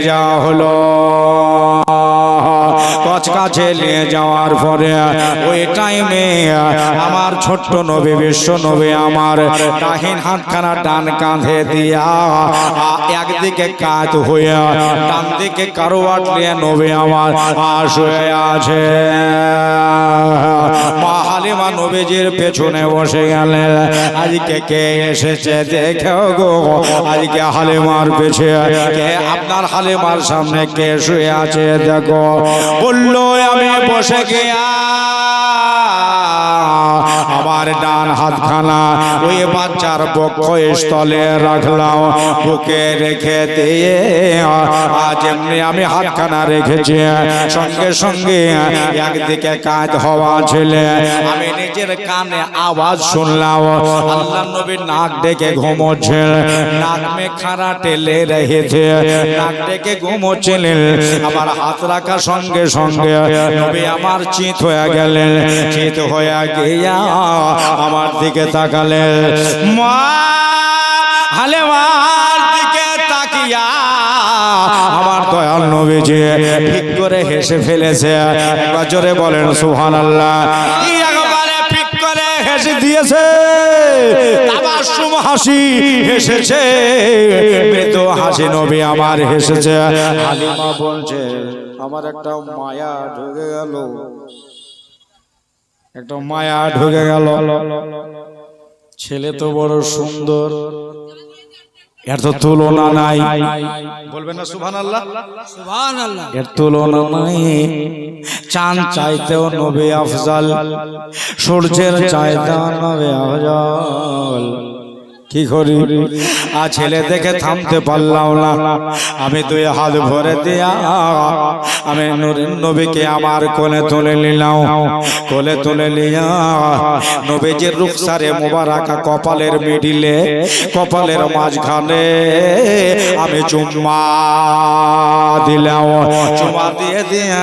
যাওয়া হলো। কচকাছে নিয়ে যাওয়ার পরে ওই টাইমে আমার ছোট্ট নবী, বিশ্ব নবী আমার ডাহিন হাতখানা ডান কাঁধে দিয়া একদিকে কাজ হয়ে ডান দিকে কারোয়াট নিয়ে নবী আমার আশ হয়ে আছে। মা হালিমা নবীজির পেছনে বসে গেলেন। আজকে কে এসেছে দেখেও গো। আজকে হালিমার পেছে কে? আপনার হালিমার সামনে কে শুয়ে আছে দেখো। বলল আমি বসে গিয়া আমার ডান হাতখানা ওই বাচ্চার বক্ষ স্থলে রাখলাম। বুকে রেখে দিয়ে আজ এমনি আমি হাতখানা রেখেছি। সঙ্গে সঙ্গে একদিকে কাজ হওয়া ছেলে, আমি নিজের কানে আওয়াজ শুনলাম। আল্লাহ নবীর নাক ডেকে ঘুমোচ্ছে, নাক মে খারা টেলে রেখেছে, নাক ডেকে ঘুমোচ্ছিলেন আমার হাত রাখা সঙ্গে সঙ্গে নবী আমার চিত হয়ে গেলেন। চিত হয়ে গিয়া আমার দিকে তাকালেন মা দিকে তাকিয়া আমার দয়াল নবীজি ঠিক করে হেসে ফেলেছে। একবার জোরে বলেন সুহান আল্লাহ হেসে দিয়েছে। হাসি হেসেছে। মৃদু হাসি নবী আমার হেসেছে। আমার একটা মায়া ঢুকে গেল। একটা মায়া ঢুকে গেল। ছেলে তো বড় সুন্দর। এর তো তুলনা নাই। বলবেন না সুভান আল্লাহ সুবহানাল্লাহ। এর তুলনা নাই। চাঁদ চাইতেও নবে আফজাল। সূর্যের চাইতে নবে আফজাল। কি করি? আ ছেলে দেখে থামতে পারলাম না। আমি দুই হাত ভরে দিয়া, আমি নবীকে আমার কোলে তুলে নিলাম। কোলে তুলে নিয়া, নবীজির রুখসারে মোবারকা কপালের মিডিলে, কপালের মাঝখানে আমি চুম্মা দিলাম। চুম্মা দিয়ে দিয়া,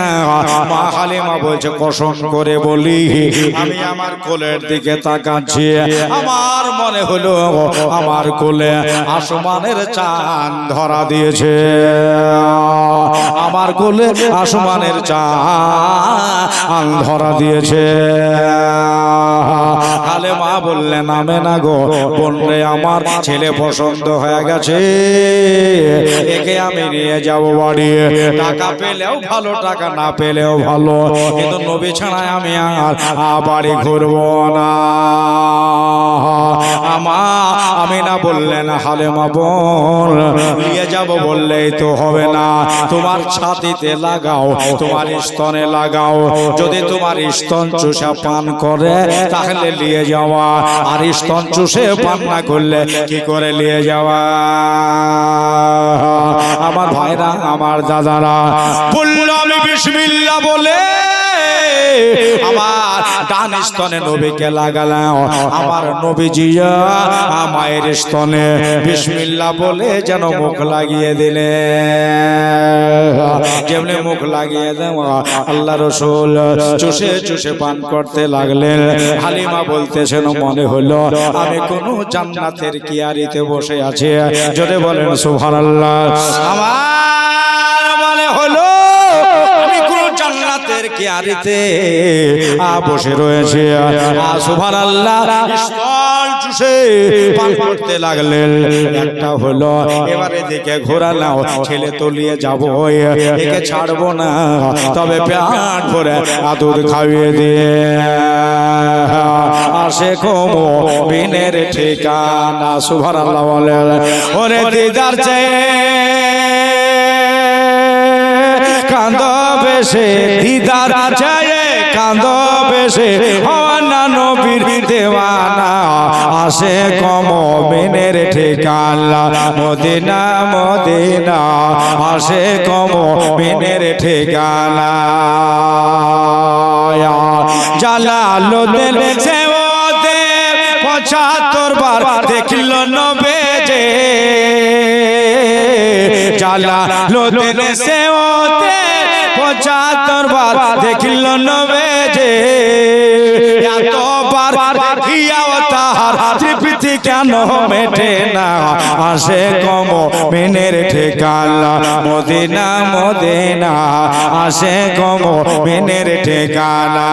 মা হালিমা বলছে, কসম করে বলি, আমি আমার কোলের দিকে তাকাচ্ছি। আমার মনে হলো আমার কোলে আসমানের চাঁদ ধরা দিয়েছে। আমার কোলে আসমানের চাঁদ ধরা দিয়েছে। হালে মা বললেন নামে না গো, বললে আমার ছেলে পছন্দ হয়ে গেছে। একে আমি নিয়ে যাব বাড়ি। টাকা পেলেও ভালো, টাকা না পেলেও ভালো। কিন্তু নবী ছাড়া আমি আর বাড়ি ঘুরবো না। আমা আমি না বললেন হালেমা বোন নিয়ে যাব বললেই তো হবে না। তোমার ছাতিতে লাগাও, তোমার স্তনে লাগাও। যদি তোমার স্তন চুষা পান করে, তাহলে নিয়ে যাওয়া। আর স্তন চুষে পান না করলে কি করে নিয়ে যাওয়া? আমার ভাইরা, আমার দাদারা, বলল, আমি বিসমিল্লা বলে আমার ডান স্তনে নবীকে লাগালাম আমার নবীজিয়া মায়ের স্তনে বিসমিল্লা বলে যেন মুখ লাগিয়ে দিলে যেমনি মুখ লাগিয়ে দেওয়া, আল্লাহ রসুল চুষে চুষে পান করতে লাগলেন। হালিমা বলতেছেন, মনে হলো আমি কোন জান্নাতের কিয়ারিতে বসে আছি। যদি বলেন, সুবহানাল্লাহ। আমার মনে হলো আমি কোন জান্নাতের কিয়ারিতে আ বসে রয়েছে? আ সুবহানাল্লাহ। স্থল চুষে পান করতে লাগলেন। একটা হলো এবারে দিকে ঘোরালাম ছেলে তলিয়ে যাব একে ছাড়বো না। তবে পেট ভরে আদর খাইয়ে দিয়ে। আসে কমো বিনের ঠিকানা সুবহানাল্লাহ বলেন ওরে দিদার চেয়ে কান্দ বেশে, দিদার চায় কান্দ বেশে। হওয়ানা নবীর দেওয়ানা আসে কম মেনের ঠিকানা। মদিনা মদিনা আসে কম মেনের ঠিকানা। জালালো দেল সেওতে পঁচাত্তর বার দেখিল নবেজে জ্বালা লোদের সেওতে পঁচাত্তর বার দেখিল নবেজে এতবার দেখিয়াও তাহার তৃপ্তি কেন মেটে না? আসে কম মেনের ঠিকানা, মদিনা মদিনা। আসে কম মেনের ঠিকানা।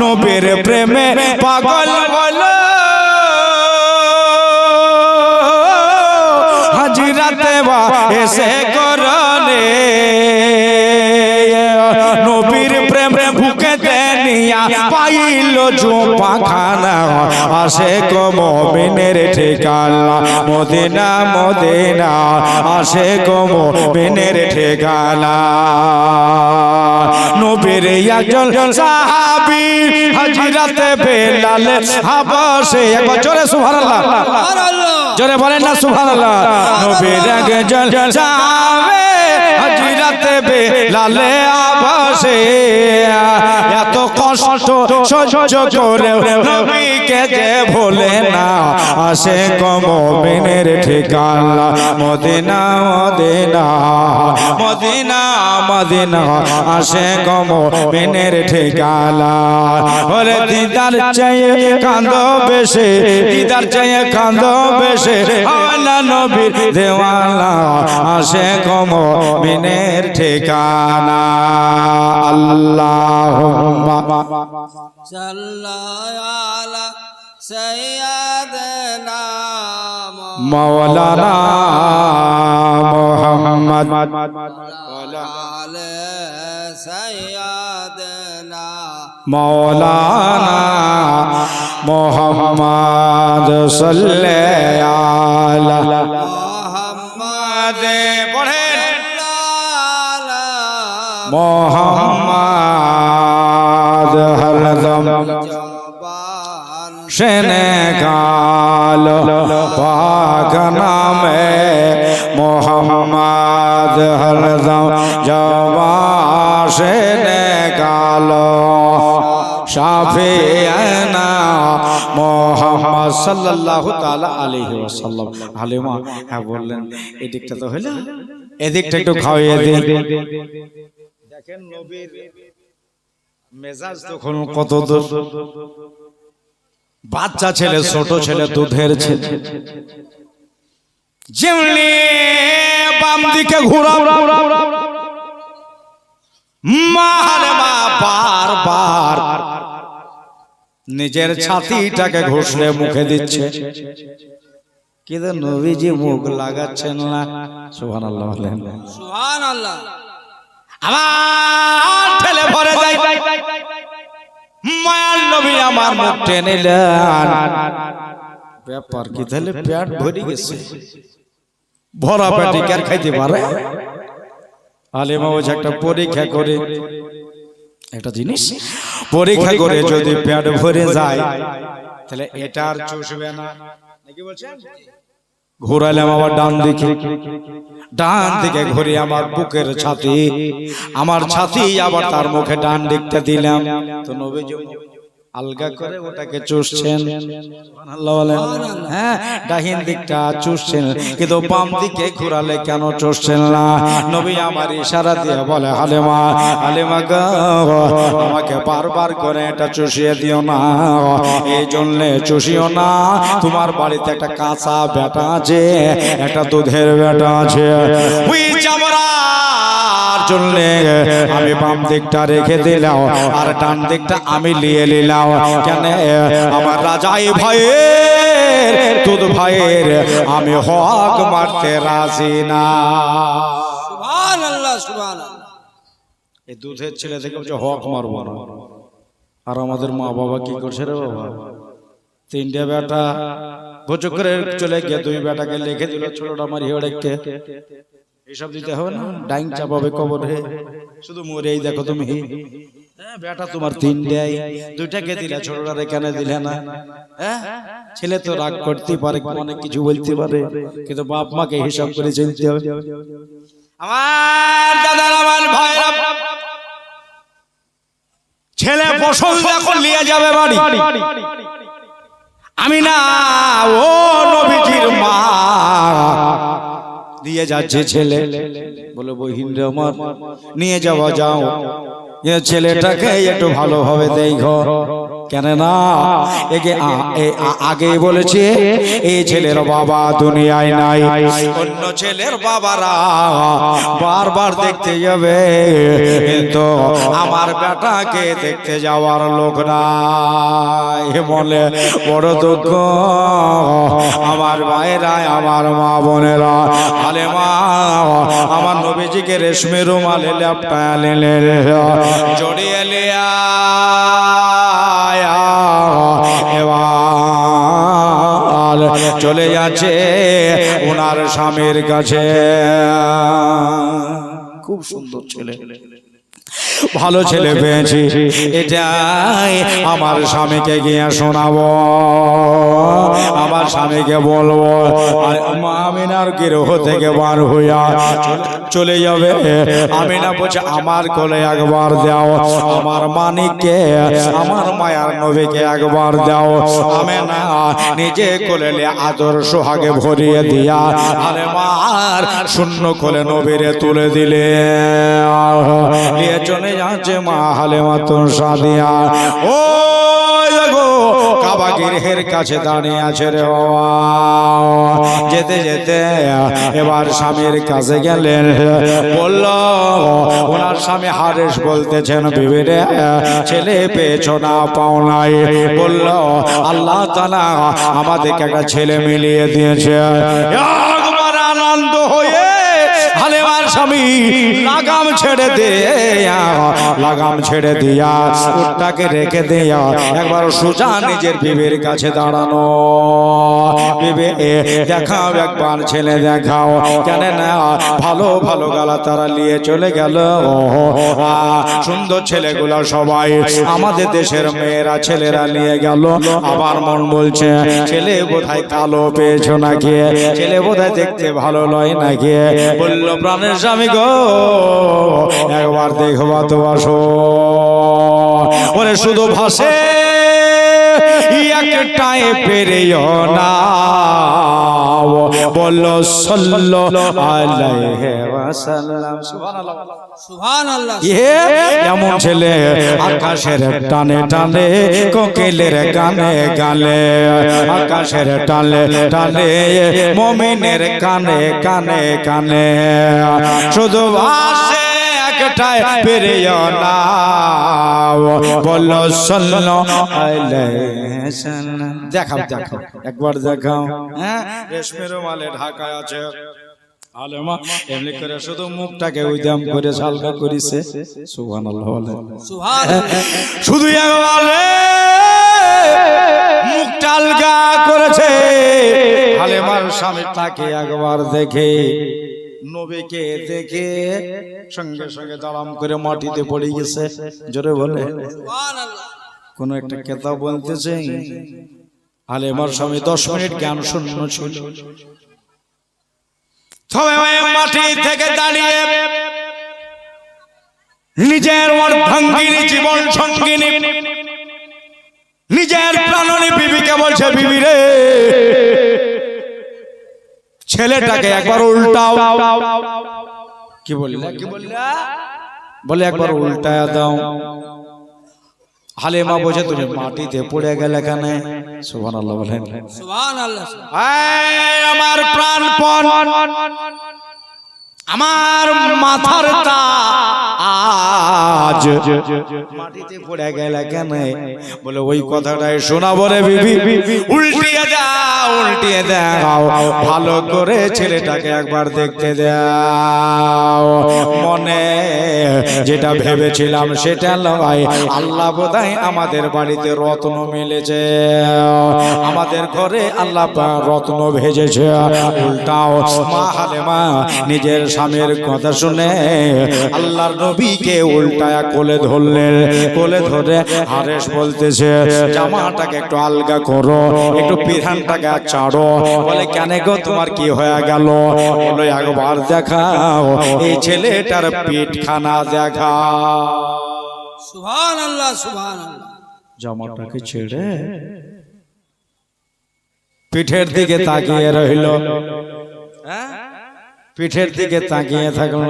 নবীর প্রেমে পাগল হাজিরাতে বা এসে করলে নবীর প্রেম বুকে দেনিয়া পাইল জোপা খানা। আসে কমিনের ঠিকানা মদিনা মদিনা। আসে কমিনের ঠিকানা। নবীর একজন সাহাবী হাজিরাতে বেলাল হাবসে। একবার জোরে সুবহানাল্লাহ। জোরে বলেন না সুবহানাল্লাহ। নবীর একজন যাবে বেলালে আবাসে এত কষ্ট সহ্য করে নবীকে যে ভোলে না, আসে কমিনের ঠিকানা, মদিনা মদিনা মদিনা মদিনা, আসে কমিনের ঠিকানা। ওরে দিদার চাইয়ে কান্দ বেশে, দিদার চাইয়ে কান্দ বেশে নবীর দেওয়ালা আসে কমিনের ঠিকানা। আল্লাহুম্মা। সাল্লাল্লাহু সাইয়্যিদানা মাওলানা মুহাম্মদ। আলে সাইয়্যিদানা মৌলানা মোহাম্মদ সাল্লাল্লাহু পড়েন আলা মোহাম্মদ হরদম সেনে কাল পাক নামে মোহাম্মদ হরদম জবা সেনে কাল মোহাম্মদ সাল্লাল্লাহু তাআলা আলাইহি ওয়াসাল্লাম। হ্যাঁ বললেন এই দিকটা তো হলো এদিকটা একটু দিন। দেখেন নবীর মেজাজ তখন কত দূর। বাচ্চা ছেলে, ছোট ছেলে, দুধের ছেলে। যেমনি বাম দিকে ঘুরা, মা নিজের ছাতিটাকে ঘষলে মুখে দিচ্ছে। কিন্তু নবীজি মুখ লাগাচ্ছেন না। বলেন। সুবহানাল্লাহ। আমার ঠেলে ভরে যায়। মায়ার নবী আমার মুখ টেনে ব্যাপার কি? তাহলে পেট ভরে গেছে। ভরা পেটে কার খাইতে পারে? আলিমা একটা পরীক্ষা করে। একটা জিনিস? পরীক্ষা করে যদি পেট ভরে যায় তাহলে এটা আর চুষবে না। নাকি বলছেন? ঘোরালাম আবার ডান দিকে। ডান দিকে। ঘুরে আমার বুকের ছাতি। আমার ছাতি আবার তার মুখে ডান দিকটা দিলাম। তো নবীজি আলগা করে ওটাকে চুষছেন। হ্যাঁ ডাহিন দিকটা চুষছেন কিন্তু বাম দিকে ঘুরালে কেন চুষছেন না? নবী আমার ইশারা দিয়ে বলে হালেমা হালেমা আমাকে বারবার করে এটা চুষিয়ে দিও না। এই জন্য চুষিও না। তোমার বাড়িতে একটা কাঁচা বেটা আছে একটা দুধের বেটা আছে। জন্য আমি বাম দিকটা রেখে দিলাম আর ডান দিকটা আমি নিয়ে নিলাম। কেন? আমার রাজাই ভাইয়ের দুধ ভাইয়ের আমি হক মারতে রাজি না। এই দুধের ছেলে থেকে বলছে হক মারবো না। আর আমাদের মা বাবা কি করছে রে বাবা? তিনটে বেটা ভোজ করে চলে গিয়ে দুই বেটাকে লিখে দিল ছোটটা মারি হড়েককে। এইসব দিতে হবে না? ডাইং চাপাবে কবরে শুধু মরে এই দেখো তুমি। হ্যাঁ, বেটা তোমার তিনটাই দুইটাকে দিলে? কেন দিলে না? হ্যাঁ? ছেলে তো রাগ করতে পারে অনেক কিছু বলতে পারে। কিন্তু বাপ মাকে হিসাব করে চলতে হবে। আমার দাদা আমার ভাইরা ছেলে ফসল যখন নিয়ে যাবে বাড়ি। আমি না ও নবীজির মা। দিয়ে যাচ্ছে ছেলে। বলে বহিন রে আমার নিয়ে যাওয়া যাও। ছেলেটাকে একটু ভালোভাবে দেখো। কেন না একে আ- আগেই বলেছে এই ছেলের বাবা দুনিয়ায় নাই। অন্য ছেলের বাবারা বারবার দেখতে যাবে। কিন্তু আমার বেটাকে দেখতে যাওয়ার লোক নাই। বলে বড় দুঃখ। আমার ভাইরা আমার মা বোনেরা আলে মা আমার নবীজিকে রেশমি রুমালে ল্যাপটা জড়িয়ে লিয়া এবার চলে যাচ্ছে ওনার স্বামীর কাছে। খুব সুন্দর ছেলে। ভালো ছেলে পেয়েছি। এটাই আমার স্বামীকে গিয়ে শোনাবো। আমার স্বামীকে বলব আর আমিনার গৃহ থেকে বার হইয়া চলে যাবে। আমিনা বলছে আমার কোলে একবার দাও আমার মানিককে আমার মায়ার নবীকে একবার দাও আমি না নিজে কোলে নিয়ে আদর সোহাগে ভরিয়ে দিয়া আরে মার শূন্য কোলে নবীরে তুলে দিলে। নিয়ে চলে যাচ্ছে মা হালে মাতন সাদিয়া। ও কাবা গৃহের কাছে দাঁড়িয়ে আছে রে বাবা। যেতে যেতে এবার স্বামীর কাছে গেলেন। বলল ওনার স্বামী হারেস বলতেছেন বিবিরে ছেলে পেয়েছ না পাও নাই। বলল আল্লাহ তালা আমাদেরকে একটা ছেলে মিলিয়ে দিয়েছে। আনন্দ হয়ে স্বামী, লাগাম ছেড়ে দে লাগাম ছেড়ে দিয়া উটটাকে রেখে দিয়া একবার সোজা নিজের বিবির কাছে দাঁড়ানো। দেখাও, একবার ছেলে দেখাও। কেন না ভালো ভালো গালা তারা নিয়ে চলে গেল। সুন্দর ছেলেগুলো সবাই। আমাদের দেশের মেয়েরা ছেলেরা নিয়ে গেল। আবার মন বলছে, ছেলে বোধহয় কালো পেয়েছ নাকি? ছেলে বোধহয় দেখতে ভালো নয় নাকি? বলল, প্রাণের স্বামী গো, একবার দেখবা তো আসো। ওরে শুধু ভাসে। একটাই পেরেও না। বলল সল্লো আলাইহি ওয়াসাল্লাম। সুবহানাল্লাহ। সুবহান এমন ছেলে আকাশের টানে টানে কোকিলের গানে গানে আকাশের টানে টানে মমিনের কানে কানে কানে। শুধু একটাই পেরিও না। বলো সল্লো দেখাও দেখাও। একবার দেখাও। হ্যাঁ? রেশমি রুমালে ঢাকা আছে। আলেমা এমনি করে শুধু মুখটাকে উদ্যম করে হালকা করিছে। সুবহানাল্লাহ শুধু মুখটা আলগা করেছে। আলেমার স্বামী তাকে একবার দেখে নবীকে দেখে সঙ্গে সঙ্গে দাঁড়াম করে মাটিতে পড়ে গেছে। জোরে বলে। কোন একটা কেতাব বলতেছে আলেমার স্বামী দশ মিনিট জ্ঞান শূন্য ছিল। মাটি থেকে দাঁড়িয়ে নিজের অর্ধাঙ্গিনী জীবন সঙ্গিনী। নিজের প্রাণনী বিবিকে বলছে বিবি রে ছেলেটাকে একবার উল্টাও। কি বললে? কি বললে? বলে একবার উল্টায়া দাও। হালেমা বোঝে তুমি মাটিতে পড়ে গেলে কেন। সুবান আল্লাহ বলেন। আমার প্রাণ আমার মাথার আজ মাটিতে পড়ে গেলে কেন। বলে ওই কথাটাই শোনা বলে বিবি। উল্টিয়ে দাও উল্টিয়ে দাও। ভালো করে ছেলেটাকে একবার দেখতে দাও। মনে যেটা ভেবেছিলাম সেটা লয়। আল্লাহ বোধহয় আমাদের বাড়িতে রত্ন মিলেছে। আমাদের ঘরে আল্লাহ রত্ন ভেজেছে। উল্টাও, মা হালেমা, নিজের স্বামীর কথা শুনে আল্লাহর নবীকে উল্টায়া কোলে ধরলেন। কোলে ধরে হারেস বলতেছে, জামাটাকে একটু আলগা করো, একটু পিধানটাকে চাড়ো বলে কেন গো তোমার কি হয়ে গেল? বলো একবার দেখাও এই ছেলেটার পিঠখানা দেখা। সুবহান আল্লাহ আল্লাহ জামাটাকে ছেড়ে পিঠের দিকে তাকিয়ে রইল। পিঠের দিকে তাকিয়ে থাকল।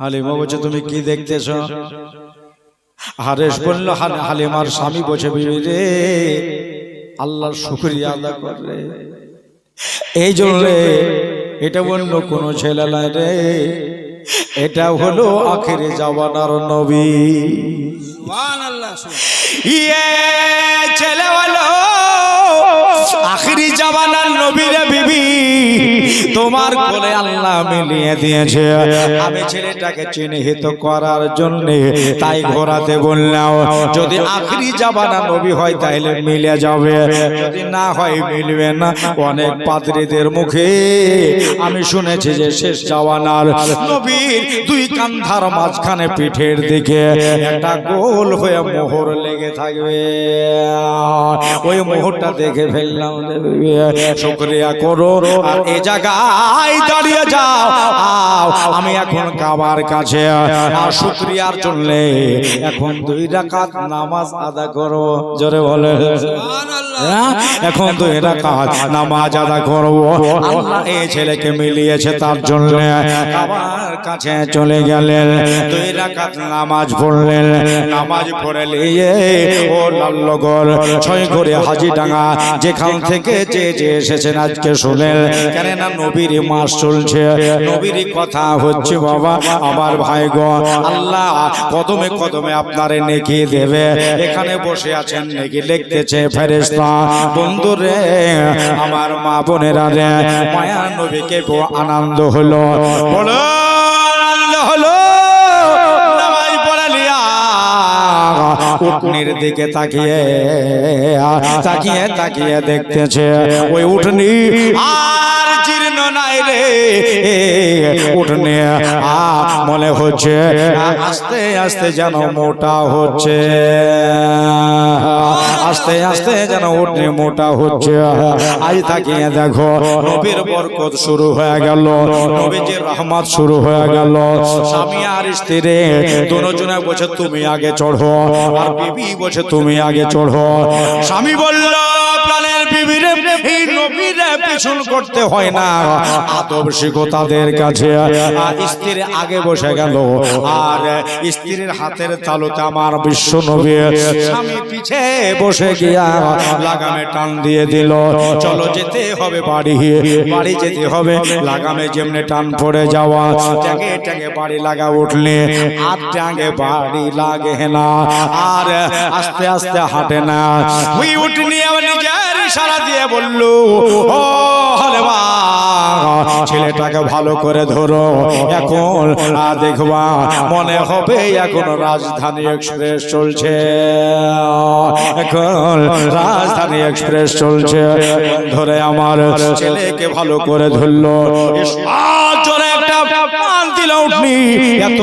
হালিমা বলছে তুমি কি দেখতেছ? হারেস বলল হালে- হালিমার স্বামী বসে বিবি রে আল্লাহর শুক্রিয়া আদা করে। এই জন্য এটা অন্য কোন ছেলে নাই রে। এটা হলো আখেরে জামানার নবী। ইয়ে ছেলে হলো আখেরি জামানার নবী রে বিবি। তোমার কোলে আল্লাহ মিলিয়ে দিয়েছে। আমি ছেলেটাকে চিহ্নিত করার জন্য তাই ঘোরাতে বললাম যদি আখেরি জামানা নবী হয় তাহলে মিলে যাবে। যদি না হয় মিলবে না অনেক পাদ্রীদের মুখে আমি শুনেছি যে শেষ জামানার নবীর দুই কান্ধার মাঝখানে পিঠের দিকে একটা গোল হয়ে মোহর লেগে থাকবে। ওই মোহরটা দেখে ফেললাম বিবি। করো। আর এ জায়গায় দাঁড়িয়ে যাও। আও, আমি এখন কাবার কাছে। শুক্রিয়ার জন্য এখন দুই রাকাত নামাজ আদা করো জোরে বলে। হ্যাঁ? এখন দুই রাকাত নামাজ আদা করব। আল্লাহ এই ছেলেকে মিলিয়েছে তার জন্য। কাবার কাছে চলে গেলেন। দুই রাকাত নামাজ পড়লেন। নামাজ পড়ে নিয়ে ও লাল্লগর ছয় করে হাজি যেখান থেকে যে যে এসেছেন আজকে শুনেন কেননা নবীর মাস চলছে। নবীর কথা হচ্ছে বাবা আমার ভাই গো আল্লাহ কদমে কদমে আপনারে নেকি দেবে। এখানে বসে আছেন নেকি লিখতেছে ফেরেশতা। বন্ধুরে আমার মা বোনেরা রে মায়া নবীকে আনন্দ হলো। বলো আনন্দ হলো। উটনির দিকে তাকিয়ে তাকিয়ে তাকিয়ে দেখতেছে। ওই উঠনি আর জীর্ণ নাই রে। উঠনি মনে হচ্ছে, আস্তে আস্তে যেন মোটা হচ্ছে। আস্তে আস্তে যেন উঠনি মোটা হচ্ছে। আজ তাকিয়ে দেখো, নবীর বরকত শুরু হয়ে গেল। নবীজির রহমত শুরু হয়ে গেল। স্বামী আর স্ত্রী, দুজনে বসে তুমি আগে চড়ো। আর বিবি বসে তুমি আগে চড়ো। স্বামী বলল প্রাণের এই নবীরে করতে হয় না। আদব শিখো তাদের কাছে। আর স্ত্রী আগে বসে গেল। আর, স্ত্রীর হাতের তালুতে আমার বিশ্ব নবী স্বামী পিছে বসে গিয়া লাগামে টান দিয়ে দিল। চলো যেতে হবে বাড়ি। বাড়ি যেতে হবে। লাগামে যেমনি টান পড়ে যাওয়া ট্যাঙ্গে ট্যাঙ্গে বাড়ি লাগা উঠলে আর ট্যাঙ্গে বাড়ি লাগে না। আর, আস্তে আস্তে হাঁটে না। উঠনি আবার নিজের ইশারা দিয়ে বলল, ও ছেলেটাকে ভালো করে ধরো। এখন দেখবা, মনে হবে এখন রাজধানী এক্সপ্রেস চলছে। এখন রাজধানী এক্সপ্রেস চলছে। ধরে আমার ছেলেকে ভালো করে ধরলো। টান এত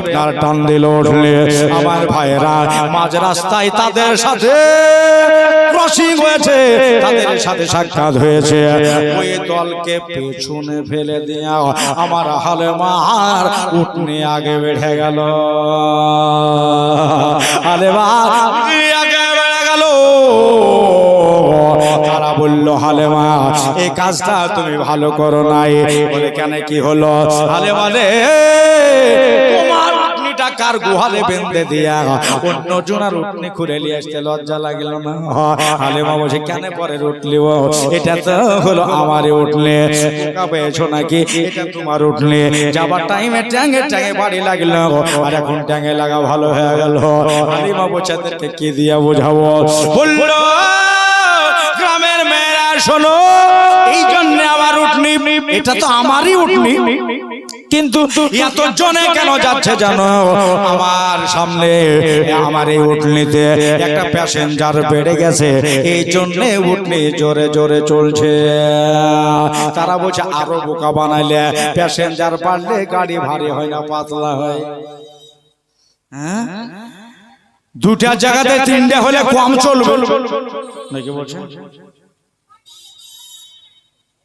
আপনার টান দিল আমার ভাইয়েরা মাঝ রাস্তায় তাদের সাথে ক্রসিং হয়েছে। তাদের সাথে সাক্ষাৎ হয়েছে। ওই দলকে পেছনে ফেলে দিয়া আমার হালে মার উঠনি আগে বেড়ে গেল। আরে মা আগে বেড়ে গেল। তারা বলল হালেমা এই কাজটা তুমি ভালো করো নাই। বলে কেন কি হলো? হালেমা রে কার গুহালে বেঁধে দিয়া অন্য জনার উটনি খুলে নিয়ে আসতে লজ্জা লাগল না। আলে হালেমা বসে কেন পরে উঠলি ও? এটা তো হলো আমারে উঠলে পেয়েছ নাকি? এটা তোমার উঠলে যাবার টাইমে ট্যাঙ্গে ট্যাঙ্গে বাড়ি লাগল। আর এখন ট্যাঙ্গে লাগা ভালো হয়ে গেল। আলে হালিমা বোচাদেরকে কি দিয়া বোঝাবো? বলল, গ্রামের মেয়েরা, শোনো, এই জন্য আমার উঠনি। এটা তো আমারই উঠনি। কিন্তু এত জনে কেন যাচ্ছে জানো? আমার সামনে আমার এই উঠনিতে একটা প্যাসেঞ্জার বেড়ে গেছে। এই জন্য উঠনি জোরে জোরে চলছে। তারা বলছে আরও বোকা বানাইলে। প্যাসেঞ্জার বাড়লে গাড়ি ভারী হয় না পাতলা হয়। হ্যাঁ? দুটা জায়গাতে তিনটে হলে কম চলবে। নাকি বলছে?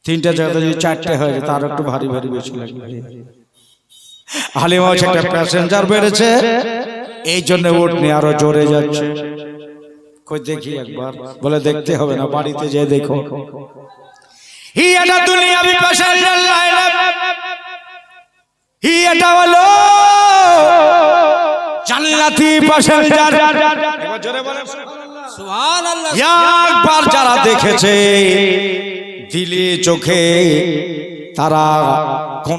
তিনটা জায়গাতে যদি চারটে হয় তার একটু ভারী ভারী বেশি লাগবে। হালিমা একটা প্যাসেঞ্জার বেড়েছে এই জন্য উঠনি আরও জোরে যাচ্ছে। কই দেখি একবার বলে দেখতে হবে না বাড়িতে যে দেখো। হি এটা দুনিয়াবি প্যাসেঞ্জার লাইন হি এটা হলো জান্নাত প্যাসেঞ্জার সুবহান আল্লাহ একবার যারা দেখেছে দিলে চোখে তারা কোন